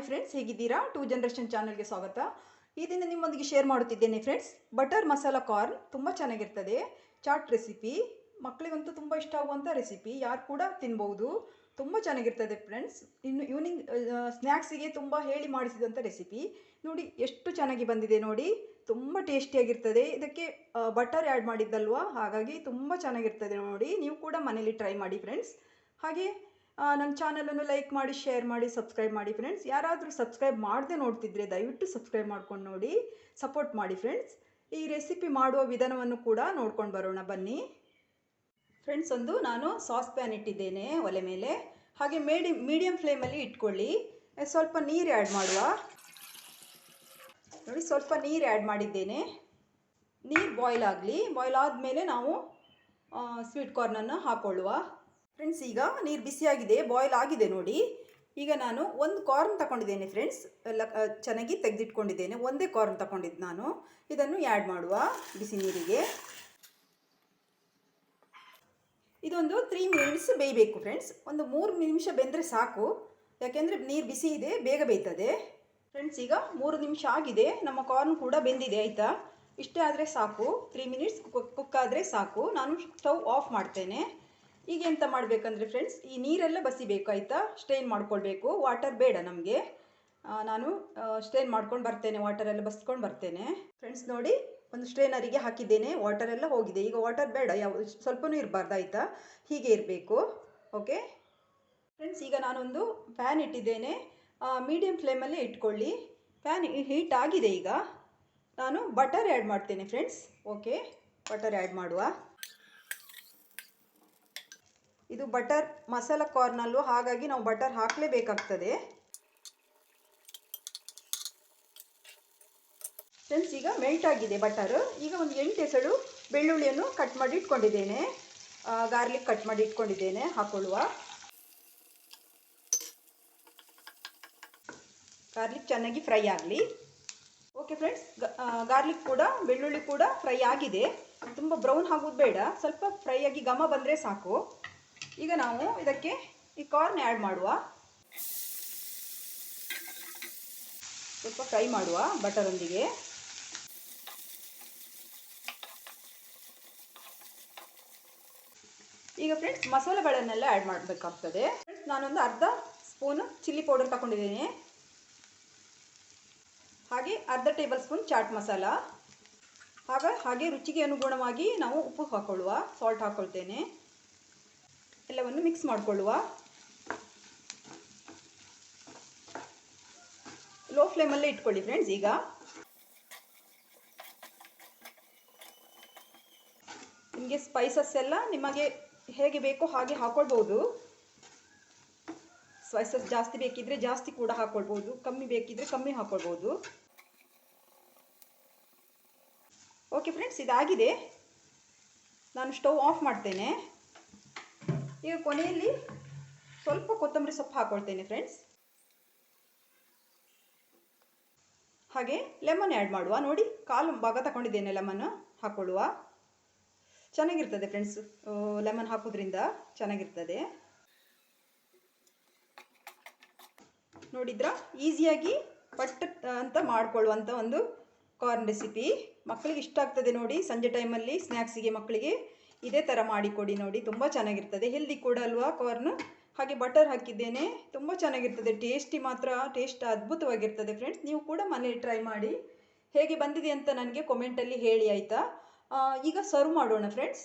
Hi friends ಹೇಗಿದ್ದೀರಾ? Two generation ಚಾನಲ್ಗೆ ಸ್ವಾಗತ. ಈ ದಿನ ನಿಮ್ಮೊಂದಿಗೆ ಶೇರ್ ಮಾಡುತ್ತಿದ್ದೇನೆ ಫ್ರೆಂಡ್ಸ್ ಬಟರ್ ಮಸಾಲ ಕಾರ್ನ್ ತುಂಬ ಚೆನ್ನಾಗಿರ್ತದೆ. ಚಾಟ್ ರೆಸಿಪಿ ಮಕ್ಕಳಿಗಂತೂ ತುಂಬ ಇಷ್ಟ ಆಗುವಂಥ ರೆಸಿಪಿ ಯಾರು ಕೂಡ ತಿನ್ಬೋದು ತುಂಬ ಚೆನ್ನಾಗಿರ್ತದೆ ಫ್ರೆಂಡ್ಸ್ ಇನ್ನು ಈವ್ನಿಂಗ್ ಸ್ನ್ಯಾಕ್ಸಿಗೆ ತುಂಬ ಹೇಳಿ ಮಾಡಿಸಿದಂಥ ರೆಸಿಪಿ ನೋಡಿ, ಎಷ್ಟು ಚೆನ್ನಾಗಿ ಬಂದಿದೆ ನೋಡಿ. ತುಂಬ ಟೇಸ್ಟಿಯಾಗಿರ್ತದೆ ಇದಕ್ಕೆ ಬಟರ್ ಆ್ಯಡ್ ಮಾಡಿದ್ದಲ್ವಾ? ಹಾಗಾಗಿ ತುಂಬ ಚೆನ್ನಾಗಿರ್ತದೆ ನೋಡಿ. ನೀವು ಕೂಡ ಮನೇಲಿ ಟ್ರೈ ಮಾಡಿ ಫ್ರೆಂಡ್ಸ್ ಹಾಗೆ ನನ್ನ ಚಾನಲನ್ನು ಲೈಕ್ ಮಾಡಿ ಶೇರ್ ಮಾಡಿ ಸಬ್ಸ್ಕ್ರೈಬ್ ಮಾಡಿ ಫ್ರೆಂಡ್ಸ್ ಯಾರಾದರೂ ಸಬ್ಸ್ಕ್ರೈಬ್ ಮಾಡದೆ ನೋಡ್ತಿದ್ರೆ ದಯವಿಟ್ಟು ಸಬ್ಸ್ಕ್ರೈಬ್ ಮಾಡ್ಕೊಂಡು ನೋಡಿ ಸಪೋರ್ಟ್ ಮಾಡಿ ಫ್ರೆಂಡ್ಸ್ ಈ ರೆಸಿಪಿ ಮಾಡುವ ವಿಧಾನವನ್ನು ಕೂಡ ನೋಡ್ಕೊಂಡು ಬರೋಣ, ಬನ್ನಿ. ಫ್ರೆಂಡ್ಸ್ ಒಂದು ನಾನು ಸಾಸ್ ಪ್ಯಾನ್ ಇಟ್ಟಿದ್ದೇನೆ ಒಲೆ ಮೇಲೆ. ಹಾಗೆ ಮೇಡಿ ಮೀಡಿಯಮ್ ಫ್ಲೇಮಲ್ಲಿ ಇಟ್ಕೊಳ್ಳಿ. ಸ್ವಲ್ಪ ನೀರು ಆ್ಯಡ್ ಮಾಡುವ. ನೋಡಿ, ಸ್ವಲ್ಪ ನೀರು ಆ್ಯಡ್ ಮಾಡಿದ್ದೇನೆ. ನೀರು ಬಾಯ್ಲ್ ಆಗಲಿ. ಬಾಯ್ಲ್ ಆದಮೇಲೆ ನಾವು ಸ್ವೀಟ್ ಕಾರ್ನನ್ನು ಹಾಕೊಳ್ಳುವ. ಫ್ರೆಂಡ್ಸ್ ಈಗ ನೀರು ಬಿಸಿಯಾಗಿದೆ ಬಾಯ್ಲ್ ಆಗಿದೆ ನೋಡಿ. ಈಗ ನಾನು ಒಂದು ಕಾರ್ನ್ ತಗೊಂಡಿದ್ದೇನೆ ಫ್ರೆಂಡ್ಸ್ ಎಲ್ಲ ಚೆನ್ನಾಗಿ ತೆಗೆದಿಟ್ಕೊಂಡಿದ್ದೇನೆ. ಒಂದೇ ಕಾರ್ನ್ ತಗೊಂಡಿದ್ದು ನಾನು. ಇದನ್ನು ಆ್ಯಡ್ ಮಾಡುವ ಬಿಸಿ ನೀರಿಗೆ. ಇದೊಂದು ತ್ರೀ ಮಿನಿಟ್ಸ್ ಬೇಯಬೇಕು ಫ್ರೆಂಡ್ಸ್ ಒಂದು ಮೂರು ನಿಮಿಷ ಬೆಂದರೆ ಸಾಕು. ಯಾಕೆಂದರೆ ನೀರು ಬಿಸಿ ಇದೆ, ಬೇಗ ಬೇಯ್ತದೆ. ಫ್ರೆಂಡ್ಸ್ ಈಗ ಮೂರು ನಿಮಿಷ ಆಗಿದೆ. ನಮ್ಮ ಕಾರ್ನ್ ಕೂಡ ಬೆಂದಿದೆ, ಆಯಿತಾ? ಇಷ್ಟೇ ಆದರೆ ಸಾಕು. ತ್ರೀ ಮಿನಿಟ್ಸ್ ಕುಕ್ ಆದರೆ ಸಾಕು. ನಾನು ಸ್ಟವ್ ಆಫ್ ಮಾಡ್ತೇನೆ. ಈಗ ಎಂತ ಮಾಡಬೇಕಂದ್ರೆ ಫ್ರೆಂಡ್ಸ್ ಈ ನೀರೆಲ್ಲ ಬಸಿಬೇಕು, ಆಯ್ತಾ? ಸ್ಟ್ರೈನ್ ಮಾಡ್ಕೊಳ್ಬೇಕು. ವಾಟರ್ ಬೇಡ ನಮಗೆ. ನಾನು ಸ್ಟ್ರೈನ್ ಮಾಡ್ಕೊಂಡು ಬರ್ತೇನೆ ವಾಟರೆಲ್ಲ ಬಸ್ಕೊಂಡು ಬರ್ತೇನೆ. ಫ್ರೆಂಡ್ಸ್ ನೋಡಿ, ಒಂದು ಸ್ಟ್ರೈನರಿಗೆ ಹಾಕಿದ್ದೇನೆ ವಾಟರ್ ಎಲ್ಲ ಹೋಗಿದೆ. ಈಗ ವಾಟರ್ ಬೇಡ, ಯಾವ, ಸ್ವಲ್ಪನೂ ಇರಬಾರ್ದು, ಆಯಿತಾ? ಹೀಗೆ ಇರಬೇಕು ಓಕೆ ಫ್ರೆಂಡ್ಸ್ ಈಗ ನಾನೊಂದು ಪ್ಯಾನ್ ಇಟ್ಟಿದ್ದೇನೆ. ಮೀಡಿಯಂ ಫ್ಲೇಮಲ್ಲೇ ಇಟ್ಕೊಳ್ಳಿ. ಪ್ಯಾನ್ ಹೀಟ್ ಆಗಿದೆ ಈಗ. ನಾನು ಬಟರ್ ಆ್ಯಡ್ ಮಾಡ್ತೇನೆ ಫ್ರೆಂಡ್ಸ್ ಓಕೆ ಬಟರ್ ಆ್ಯಡ್ ಮಾಡುವ. ಇದು ಬಟರ್ ಮಸಾಲ ಕಾರ್ನಲ್ಲು, ಹಾಗಾಗಿ ನಾವು ಬಟರ್ ಹಾಕಲೇಬೇಕಾಗ್ತದೆ. ಫ್ರೆಂಡ್ಸ್, ಈಗ ಮೆಲ್ಟ್ ಆಗಿದೆ ಬಟರ್. ಈಗ ಒಂದು ಎಂಟು ಎಸಳು ಬೆಳ್ಳುಳ್ಳಿಯನ್ನು ಕಟ್ ಮಾಡಿ ಇಟ್ಕೊಂಡಿದ್ದೇನೆ. ಗಾರ್ಲಿಕ್ ಕಟ್ ಮಾಡಿ ಇಟ್ಕೊಂಡಿದ್ದೇನೆ, ಹಾಕೊಳ್ಳುವ. ಗಾರ್ಲಿಕ್ ಚೆನ್ನಾಗಿ ಫ್ರೈ ಆಗಲಿ. ಓಕೆ ಫ್ರೆಂಡ್ಸ್ ಗಾರ್ಲಿಕ್ ಕೂಡ, ಬೆಳ್ಳುಳ್ಳಿ ಕೂಡ ಫ್ರೈ ಆಗಿದೆ. ತುಂಬ ಬ್ರೌನ್ ಆಗೋದು ಬೇಡ. ಸ್ವಲ್ಪ ಫ್ರೈ ಆಗಿ ಘಮ ಬಂದರೆ ಸಾಕು. ಈಗ ನಾವು ಇದಕ್ಕೆ ಈ ಕಾರ್ನ್ ಆ್ಯಡ್ ಮಾಡುವ. ಸ್ವಲ್ಪ ಫ್ರೈ ಮಾಡುವ ಬಟರೊಂದಿಗೆ ಈಗ ಫ್ರೆಂಡ್ಸ್ ಮಸಾಲೆಗಳನ್ನೆಲ್ಲ ಆ್ಯಡ್ ಮಾಡಬೇಕಾಗ್ತದೆ. ಫ್ರೆಂಡ್ಸ್ ನಾನೊಂದು ಅರ್ಧ ಸ್ಪೂನ್ ಚಿಲ್ಲಿ ಪೌಡರ್ ತಗೊಂಡಿದ್ದೀನಿ. ಹಾಗೆ ಅರ್ಧ ಟೇಬಲ್ ಸ್ಪೂನ್ ಚಾಟ್ ಮಸಾಲ ಹಾಗೆ ಹಾಗೆ ರುಚಿಗೆ ಅನುಗುಣವಾಗಿ ನಾವು ಉಪ್ಪು ಹಾಕೊಳ್ಳುವ ಸಾಲ್ಟ್ ಹಾಕ್ಕೊಳ್ತೇನೆ ಎಲ್ಲವನ್ನು ಮಿಕ್ಸ್ ಮಾಡಿಕೊಳ್ಳುವ. ಲೋ ಫ್ಲೇಮಲ್ಲೇ ಇಟ್ಕೊಳ್ಳಿ ಫ್ರೆಂಡ್ಸ್ ಈಗ. ನಿಮಗೆ ಸ್ಪೈಸಸ್ ಎಲ್ಲ ನಿಮಗೆ ಹೇಗೆ ಬೇಕೋ ಹಾಗೆ ಹಾಕೊಳ್ಬೋದು ಸ್ಪೈಸಸ್ ಜಾಸ್ತಿ ಬೇಕಿದ್ರೆ ಜಾಸ್ತಿ ಕೂಡ ಹಾಕೊಳ್ಬೋದು ಕಮ್ಮಿ ಬೇಕಿದ್ರೆ ಕಮ್ಮಿ ಹಾಕೊಳ್ಬೋದು ಓಕೆ ಫ್ರೆಂಡ್ಸ್ ಇದಾಗಿದೆ. ನಾನು ಸ್ಟವ್ ಆಫ್ ಮಾಡ್ತೇನೆ. ಈಗ ಕೊನೆಯಲ್ಲಿ ಸ್ವಲ್ಪ ಕೊತ್ತಂಬರಿ ಸೊಪ್ಪು ಹಾಕೊಳ್ತೇನೆ ಫ್ರೆಂಡ್ಸ್ ಹಾಗೆ ಲೆಮನ್ ಆ್ಯಡ್ ಮಾಡುವ. ನೋಡಿ, ಕಾಲು ಭಾಗ ತಗೊಂಡಿದ್ದೇನೆ ಲೆಮನ್ ಹಾಕೊಳ್ಳುವ. ಚೆನ್ನಾಗಿರ್ತದೆ ಫ್ರೆಂಡ್ಸ್ ಲೆಮನ್ ಹಾಕೋದ್ರಿಂದ ಚೆನ್ನಾಗಿರ್ತದೆ. ನೋಡಿದ್ರ ಈಸಿಯಾಗಿ ಪಟ್ ಅಂತ ಮಾಡಿಕೊಳ್ಳುವಂಥ ಒಂದು ಕಾರ್ನ್ ರೆಸಿಪಿ ಮಕ್ಕಳಿಗೆ ಇಷ್ಟ ಆಗ್ತದೆ ನೋಡಿ, ಸಂಜೆ ಟೈಮಲ್ಲಿ ಸ್ನ್ಯಾಕ್ಸಿಗೆ ಮಕ್ಕಳಿಗೆ. ಇದೇ ಥರ ಮಾಡಿಕೊಡಿ ನೋಡಿ, ತುಂಬ ಚೆನ್ನಾಗಿರ್ತದೆ. ಹೆಲ್ದಿ ಕೂಡ ಅಲ್ವಾ ಕಾರ್ನ್ ಹಾಗೆ ಬಟರ್ ಹಾಕಿದ್ದೇನೆ, ತುಂಬ ಚೆನ್ನಾಗಿರ್ತದೆ. ಟೇಸ್ಟಿ ಮಾತ್ರ ಟೇಸ್ಟ್ ಅದ್ಭುತವಾಗಿರ್ತದೆ ಫ್ರೆಂಡ್ಸ್ ನೀವು ಕೂಡ ಮನೇಲಿ ಟ್ರೈ ಮಾಡಿ. ಹೇಗೆ ಬಂದಿದೆ ಅಂತ ನನಗೆ ಕೊಮೆಂಟಲ್ಲಿ ಹೇಳಿ ಆಯಿತಾ? ಈಗ ಸರ್ವ್ ಮಾಡೋಣ ಫ್ರೆಂಡ್ಸ್